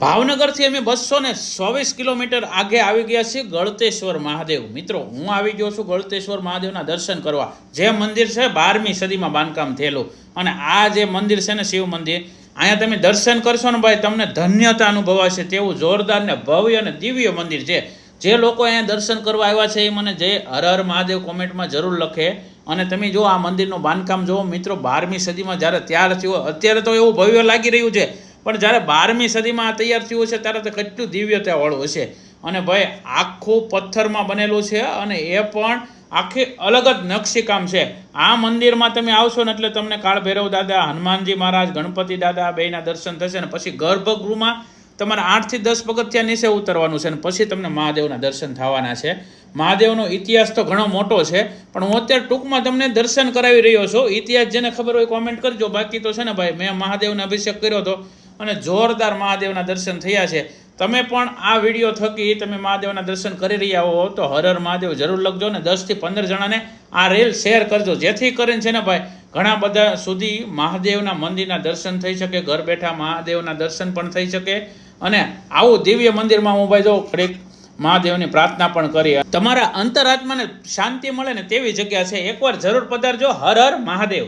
ભાવનગરથી અમે બસો ને ચોવીસ કિલોમીટર આગે આવી ગયા છીએ ગળતેશ્વર મહાદેવ. મિત્રો, હું આવી ગયો છું ગળતેશ્વર મહાદેવના દર્શન કરવા. જે મંદિર છે બારમી સદીમાં બાંધકામ થયેલું. અને આ જે મંદિર છે ને શિવ મંદિર, અહીંયા તમે દર્શન કરશો ને ભાઈ, તમને ધન્યતા અનુભવાશે. તેવું જોરદાર ને ભવ્ય અને દિવ્ય મંદિર છે. જે લોકો અહીંયા દર્શન કરવા આવ્યા છે એ મને જય હર હર મહાદેવ કોમેન્ટમાં જરૂર લખે. અને તમે જો આ મંદિરનું બાંધકામ જુઓ, મિત્રો, બારમી સદીમાં જ્યારે ત્યાર થયું, અત્યારે તો એવું ભવ્ય લાગી રહ્યું છે. પણ જ્યારે બારમી સદીમાં આ તૈયાર થયું છે ત્યારે તો કેટલું દિવ્યતાવાળું હશે. અને ભાઈ, આખું પથ્થરમાં બનેલું છે અને એ પણ આખી અલગ જ નકશીકામ છે. આ મંદિરમાં તમે આવશો ને એટલે તમને કાળ ભૈરવ દાદા, હનુમાનજી મહારાજ, ગણપતિ દાદા બેના દર્શન થશે ને પછી ગર્ભગૃહમાં તમારે આઠથી દસ પગથિયા નીચે ઉતરવાનું છે અને પછી તમને મહાદેવના દર્શન થવાના છે. મહાદેવનો ઇતિહાસ તો ઘણો મોટો છે, પણ હું અત્યારે ટૂંકમાં તમને દર્શન કરાવી રહ્યો છું. ઇતિહાસ જેને ખબર હોય કોમેન્ટ કરજો. બાકી તો છે ને ભાઈ, મેં મહાદેવને અભિષેક કર્યો હતો. અને જોરદાર મહાદેવના દર્શન થયા છે. તમે પણ આ વીડિયો થકી તમે મહાદેવના દર્શન કરી રહ્યા હો તો હર હર મહાદેવ જરૂર લખજો ને દસથી પંદર જણાને આ રીલ શેર કરજો. જેથી કરીને છે ને ભાઈ, ઘણા બધા સુધી મહાદેવના મંદિરના દર્શન થઈ શકે, ઘર બેઠા મહાદેવના દર્શન પણ થઈ શકે અને આવું દિવ્ય મંદિરમાં હું ભાઈ જાઉં ખરેક મહાદેવની પ્રાર્થના પણ કરી. તમારા અંતરાત્માને શાંતિ મળે ને તેવી જગ્યા છે. એકવાર જરૂર પધારજો. હર હર મહાદેવ.